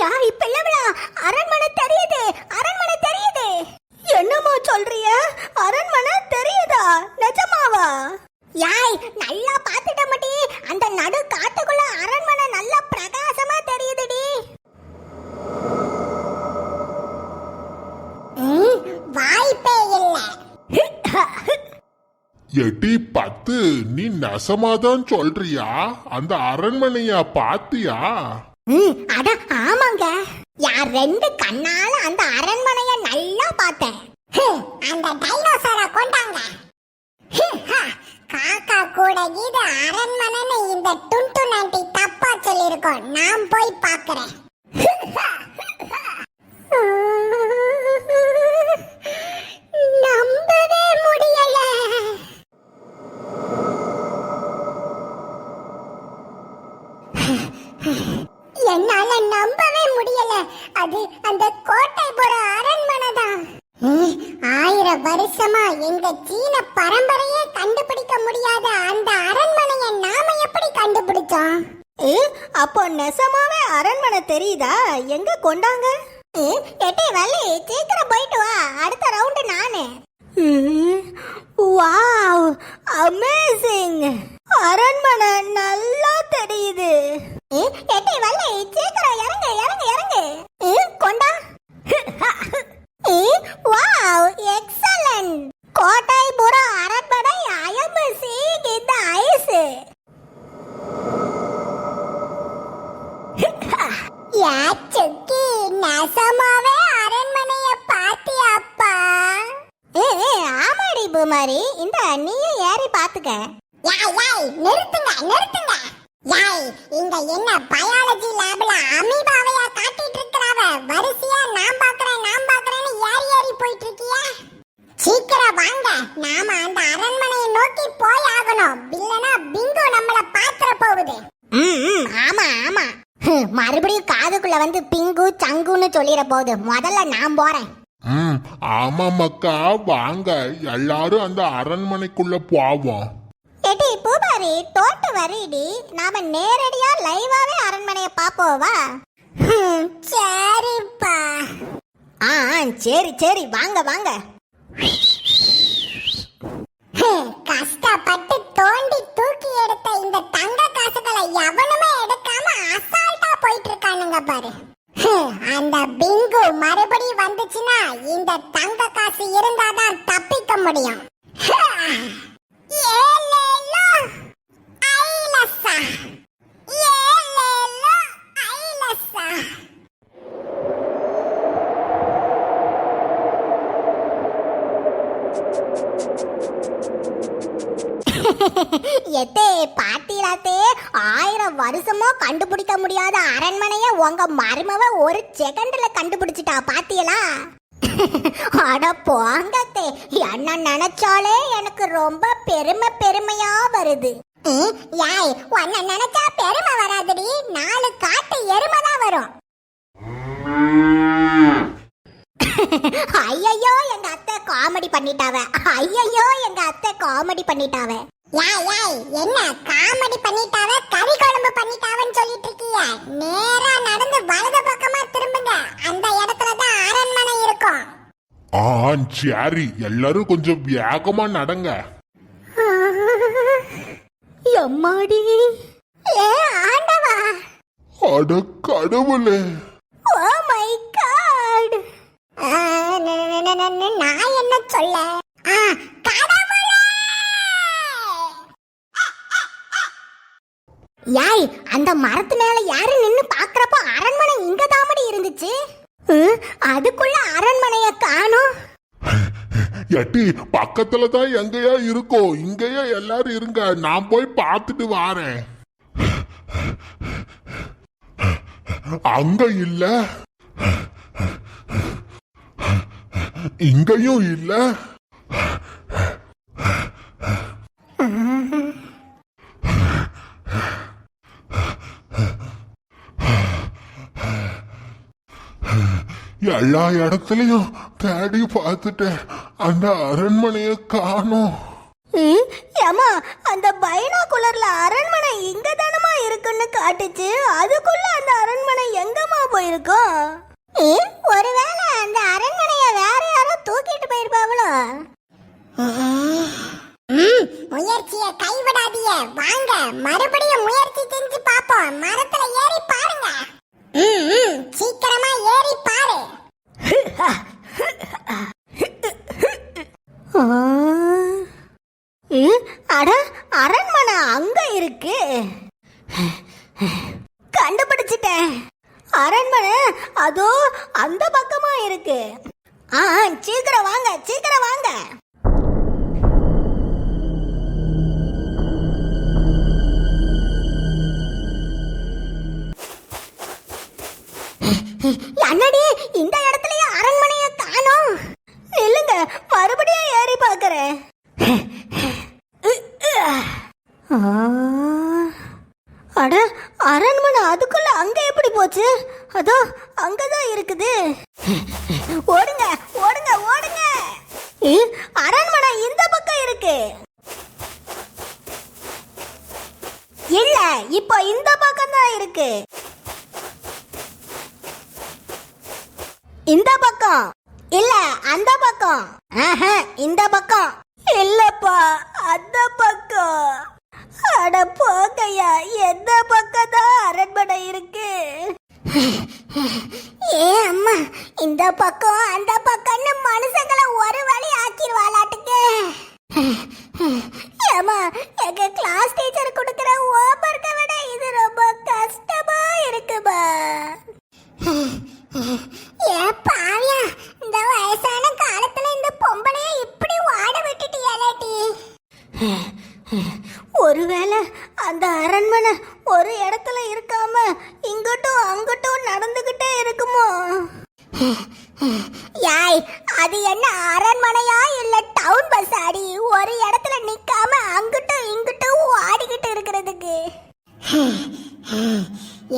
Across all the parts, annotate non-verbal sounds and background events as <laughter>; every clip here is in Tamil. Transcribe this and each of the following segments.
யார் இப்ப இல்லவளா அரண்மனை தெரியுது அரண்மனை தெரியுது. என்னம்மா சொல்றிய? அரண்மனை தெரியுதா? நிஜமாவா? யாய் நல்லா பாத்துட்ட மாட்டி அந்த நடு காட்டுக்குள்ள அரண்மனை நல்லா பிரகாசமா தெரியுதுடி. எட்டி பத்து நீ நெசமாதான் சொல்றியா? அந்த அரண்மனையா பாத்தியா? ம், அட ஆமாங்க. யார் ரெண்டு கண்ணால அந்த அரண்மனைய நல்லா பார்த்தேன். அந்த டைனோசர கொண்டாங்க. காக்கா கூட இது அரண்மனைன்னு இந்த டுண்டு நாட்டி தப்பா சொல்லிருக்கோம் நான் போய் பாக்குறேன் வருஷமா எங்க சீன பரம்பரையே கண்டுபிடிக்க முடியாத அந்த அரண்மனையை நாம எப்படி கண்டுபிடிச்சோம்? அப்போ நெசமாவே அரண்மனை தெரியுதா? எங்க கொண்டாங்க? எட்டே வள்ளி சீக்கிரம் போயிட்டு வா. அடுத்த ரவுண்டு நானு. வாவ் அமேசிங் அரண்மனை நல்லா தெரியுது. எட்டே வள்ளி சீக்கிரம் நீயும் ஏறி பாத்துக்க. யாய் யாய் நிறுத்துங்க நிறுத்துங்க. யாய் இங்க என்ன பயாலஜி லேப்ல அமீபாவையா காட்டிட்டு இருக்கறாவ வரிசையா நான் பாக்குறேன் நான் பாக்குறேன்னு ஏறி ஏறி போயிட்டு இருக்கியா சீக்கிரம் வாங்க. நாம அந்த அரண்மனையை நோக்கி போய் ஆகணும். இல்லனா பிங்கு நம்மள பாத்திர போகுது. ஆமா ஆமா. மறுபடியும் காதுக்குள்ள வந்து பிங்கு சங்குன்னு சொல்லிட போகுது முதல்ல நான் போறேன். ம் ஆமா மக்கா வாங்க. எல்லாரும் அந்த அரண்மனைக்குள்ள போவோம். எடி பூபாரி தோட்ட வரிடி. நாம நேரடியா லைவாவே அரண்மனையை பாப்போவா சரிப்பா. ஆ சரி சரி வாங்க வாங்க. கஷ்டப்பட்டு தோண்டி தூக்கி எடுத்த இந்த தங்க காசுகளை எவனுமே எடுக்காம அசால்ட்டா போயிட்டு இருக்கானுங்க பாரு. அந்த பிங்கு மறுபடியும் வந்துச்சுன்னா இந்த தங்க காசு இருந்தாதான் தப்பிக்க முடியும் ஏலேலோ, ஐலசா. ஏலேலோ, ஐலசா. எத்தே பாத்தீராத்தே ஆயிரம் வருஷமோ கண்டுபிடிக்க முடியாத அரண்மனைய உங்க மருமவ ஒரு செகண்ட்ல கண்டுபிடிச்சிட்டா பாத்தீங்களா அட போங்கத்தே என்ன நினைச்சாலே எனக்கு ரொம்ப பெருமை பெருமையா வருது. யாய் உன்னை நினைச்சா பெருமை வராதுடி. நாலு காட்டு எருமை தான் வரும். ஐயையோ எங்க அத்தை காமெடி பண்ணிட்டாவ. ஐயையோ எங்க அத்தை காமெடி பண்ணிட்டாவ. யாய் யாய் என்ன காமெடி பண்ணிட்டாவ? கறி குழம்பு பண்ணிட்டாவன்னு சொல்லிட்டு இருக்கீங்க நேரா நடந்து வலது பக்கமா திரும்புங்க. அந்த இடத்துல தான் அரண்மனை இருக்கும். ஆ சரி. எல்லாரும் கொஞ்சம் வேகமா நடங்க. <laughs> எம்மாடி? ஏ ஆண்டவா? அட கடவுளே. ஓ மை காட் நான் என்ன சொல்ல ஆ, கடவுளே! யாய் அந்த மரத்து மேல யாரு நின்னு பாக்குறப்போ அரண்மனை இங்க தாமடி இருந்துச்சு? அதுக்குள்ள அரண்மனைய காணும். எட்டி பக்கத்துல தான் எங்கேயா இருக்கோ இங்கேயே எல்லாரும் இருங்க நான் போய் பார்த்துட்டு வாரேன். அங்க இல்ல. இங்கேயும் இல்லை. எல்லா இடத்துலயும் தேடி பார்த்துட்டேன். அந்த அரண்மனைய காணோம். ஏமா அந்த பைனாகுலர்ல அரண்மனை இங்க தானமா இருக்குன்னு காட்டுச்சு? அதுக்குள்ள அந்த அரண்மனை எங்கம்மா போயிருக்கும் ஒருவேளை அந்த அரண்மனைய வேற யாரோ தூக்கிட்டு போயிருப்பாவளோ? முயற்சியை கைவிடாதீங்க. வாங்க மறுபடியும் முயற்சி செஞ்சு பாப்போம் மரத்துல ஏறி பாருங்க சீக்கிரமா ஏறி பாரு அட அரண்மனை அங்க இருக்கு கண்டுபிடிச்சிட்டேன் அரண்மனை அதோ அந்த பக்கமா இருக்கு ஆ சீக்கிரம் வாங்க சீக்கிரம் வாங்க. அண்ணடி இந்த இடத்துலயே அரண்மனைய காணோம். நில்லுங்க மறுபடியும் ஏறி பாக்குறேன் அட அரண்மனை அதுக்குள்ள அங்க எப்படி போச்சு? அதோ அங்கதான் இருக்குது. ஓடுங்க ஓடுங்க ஓடுங்க. அரண்மனை இந்த பக்கம் இருக்கு. இல்ல இப்போ இந்த பக்கம் தான் இருக்கு. இந்த பக்கம். இல்ல அந்த பக்கம். ஆஹா, இந்த பக்கம். இல்லப்பா அந்த பக்கம். அட போகையா எந்த பக்கம் தான் அரண்மனை இருக்கு? ஏ அம்மா இந்த பக்கம் அந்த பக்கம்னு மனுஷங்களை ஒரு வழி ஆக்கிடுவாளாட்டுக்கு. ஏமா எங்க கிளாஸ் டீச்சர் கொடுக்கிற ஒரு இடத்துல இருக்காம இங்கட்டும் அங்கட்டும் நடந்துகிட்டே இருக்குமோ? யாய் அது என்ன அரண்மனையா இல்ல டவுன் பஸ் ஆடி? ஒரு இடத்துல நிக்காம அங்கிட்டும் இங்கிட்டும் ஆடிக்கிட்டு இருக்கிறதுக்கு.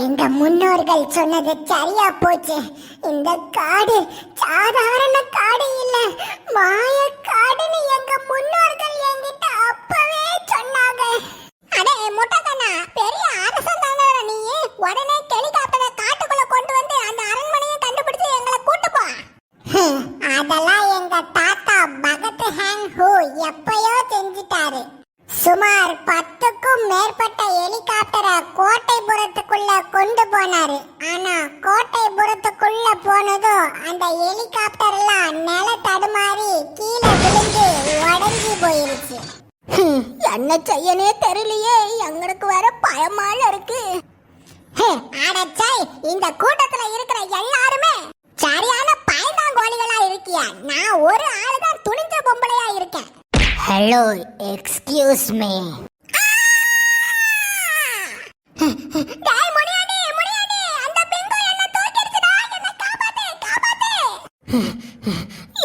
எங்க முன்னோர்கள் சொன்னது சரியா போச்சு. இந்த காடு சாதாரண காடு இல்ல மாய சுமார் பத்துக்கும் மேற்பட்ட ஹெலிகாப்டரை கோட்டைபுரத்துக்குள்ள கொண்டு போனாரு. ஆனா கோட்டைபுரத்துக்குள்ள போனதும் அந்த ஹெலிகாப்டர் எல்லாம் நில தடுமாறி கீழே விழுந்து உடஞ்சி போயிருச்சு. என்ன செய்யனே தெரியலையே. எங்களுக்கு வர பயமால இருக்கு. அடச்சை இந்த கூட்டத்துல ஹலோ எக்ஸ்கியூஸ் மீ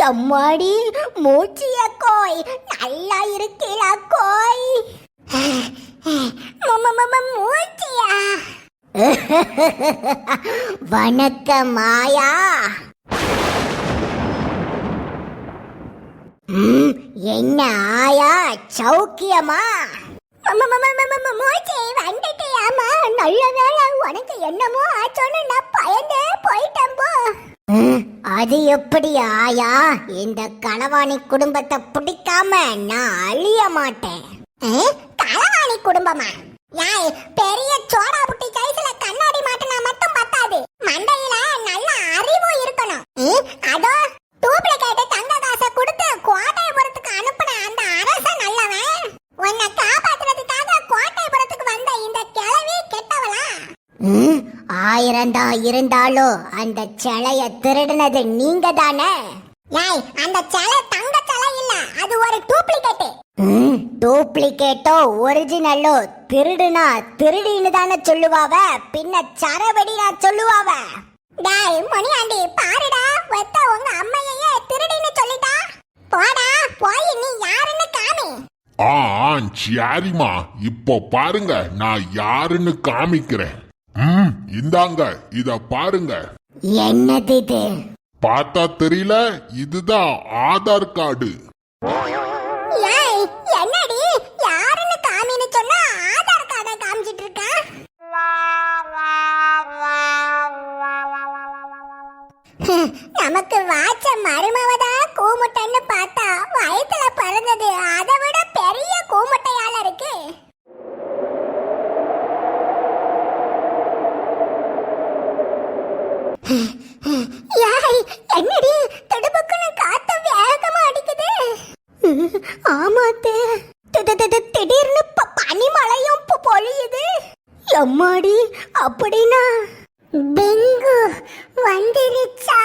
எம்மாடி மூச்சிய கோய். நல்லா இருக்கீங்களா கோய்? மூச்சியா? வணக்கம் மாயா. என்ன ஆயா சௌக்கியமா? மூச்சி வந்துட்டியாமா நல்ல வேலை உனக்கு என்னமோ ஆச்சோன்னு நான் பயந்தே போயிட்டேன் போ. அது எப்படி ஆயா? இந்த களவாணி குடும்பத்தை பிடிக்காம நான் அழிய மாட்டேன். களவாணி குடும்பமா? யாய் பெரிய சோடா புட்டி சைஸ்ல கண்ணாடி மாட்டினா மட்டும் பத்தாது. மண்டையில நல்ல அறிவும் இருக்கணும். அதோ இருந்தாலும் அந்த சிலைய திருடினது நீங்க தானே ஏய் அந்த சிலை தங்க சிலை இல்ல அது ஒரு டூப்ளிகேட் டூப்ளிகேட்டோ ஒரிஜினலோ திருடுனா திருடின்னு தானே சொல்லுவாவ பின்ன சரவெடினா சொல்லுவாவ? டேய் மணியாண்டி பாருடா வெத்த உங்க அம்மையே திருடின்னு சொல்லிட்டா. போடா போய் நீ யாருன்னு காமி. ஆ சரிம்மா இப்போ பாருங்க நான் யாருன்னு காமிக்கிறேன். இந்தாங்க இத பாருங்க. என்னது பார்த்தா தெரியல இதுதான் ஆதார் கார்டு. என்னடி? யாருன்னு காமின்னு சொன்னா ஆதார் கார்டை காமிச்சிட்டு இருக்கா நமக்கு வாச்ச மருமவதா கூமுட்டன்னு பார்த்தா வயித்துல பிறந்தது. அதை விட எம்மாடி அப்படின்னா பெங்கு வந்துருச்சா?